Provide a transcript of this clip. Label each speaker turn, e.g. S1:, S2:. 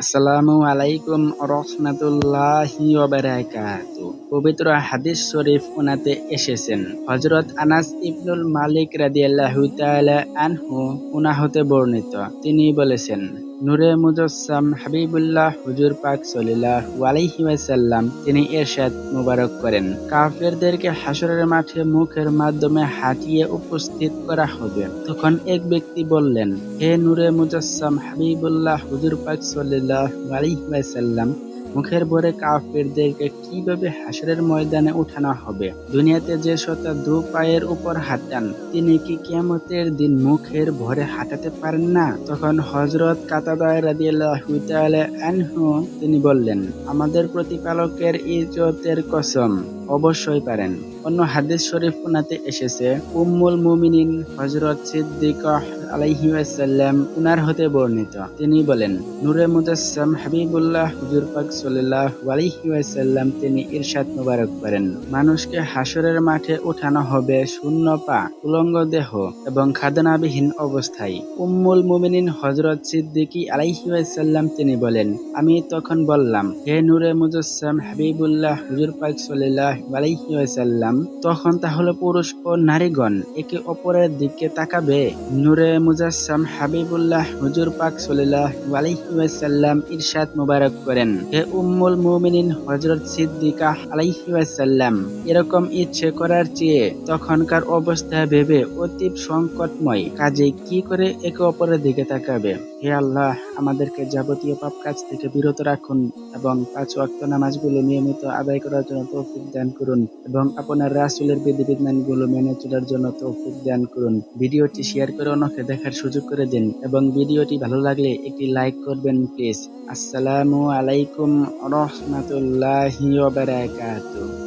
S1: আসসালামু আলাইকুম রহমতুল্লাহি পবিত্র হাদিস শরীফ ওনাতে এসেছেন। হজরত আনাস ইবনুল মালিক রাদিয়াল্লাহু তাআলা আনহু উনা হতে বর্ণিত। তিনি বলেছেন নূরে মুজাসসাম হাবিবুল্লাহ হুজুর পাক সাল্লাল্লাহু আলাইহি ওয়াসাল্লাম তিনি এরশাদ মুবারক করেন। কাফেরদেরকে হাসরের মাঠে মুখের মাধ্যমে হাঁটিয়ে উপস্থিত করা হবে। তখন এক ব্যক্তি বললেন, হে নূরে মুজাসসাম হাবিবুল্লাহ হুজুর পাক সাল্লাল্লাহু আলাইহি ওয়াসাল্লাম মুখের ভরে কাফেরদেরকে কীভাবে হাসরের ময়দানে উঠানো হবে? দুনিয়াতে যে সত্তা দু পায়ের উপর হাঁটান, তিনি কি কিয়ামতের দিন মুখের ভরে হাঁটাতে পারেন না? তখন হজরত কাতাদায় রাদিয়াল্লাহু আনহু, তিনি বললেন, আমাদের প্রতিপালকের ইজ্জতের কসম, অবশ্যই পারেন। অন্য হাদিস শরীফ এসেছে, উম্মুল মুমিনিন হজরত সিদ্দিকাহ আলাইহি ওয়াসাল্লাম উনার হতে বর্ণিত। তিনি বলেন, নূরে মুজাসসাম হাবিবুল্লাহ হুজুর পাক সাল্লাল্লাহু আলাইহি ওয়াসাল্লাম তিনি ইরশাদ মোবারক করেন। মানুষকে হাসরের মাঠে উঠানো হবে শূন্য পা, উলঙ্গ দেহ এবং খাদনাবিহীন অবস্থায়। উম্মুল মুমিনিন হজরত সিদ্দিকী আলাইহি ওয়াসাল্লাম তিনি বলেন, আমি তখন বললাম, হে নূরে মুজাসসাম হাবিবুল্লাহ হুজুর পাক সাল্লাল্লাহু আলাইহি ওয়াসাল্লাম, তখন তাহলে পুরুষ ও নারীগণ একে অপরের দিকে তাকাবে? নূরে মুজাসসাম হাবিবুল্লাহ হুজুর পাক সাল্লাহ আলাইহি ওয়াসাল্লাম ইরশাদ মুবারক করেন। হে উম্মুল মুমিনিন হযরত সিদ্দিকা আলাইহি ওয়াসাল্লাম, এরকম ইচ্ছে করার চেয়ে তখনকার অবস্থা ভেবে অতীব সংকটময়। কাজে কি করে একে অপরের দিকে তাকাবে? হে আল্লাহ, আমাদেরকে যাবতীয় পাপ কাজ থেকে বিরত রাখুন এবং পাঁচ ওয়াক্ত নামাজগুলো নিয়মিত আদায় করার জন্য তৌফিক দান করুন এবং আপনার রাসুলের বিধিবিধানগুলো মেনে চলার জন্য তৌফিক দান করুন। ভিডিওটি শেয়ার করে অন্যকে দেখার সুযোগ করে দিন এবং ভিডিওটি ভালো লাগলে একটি লাইক করবেন প্লিজ। আসসালামু আলাইকুম রহমতুল্লাহি বারাকাতুহু।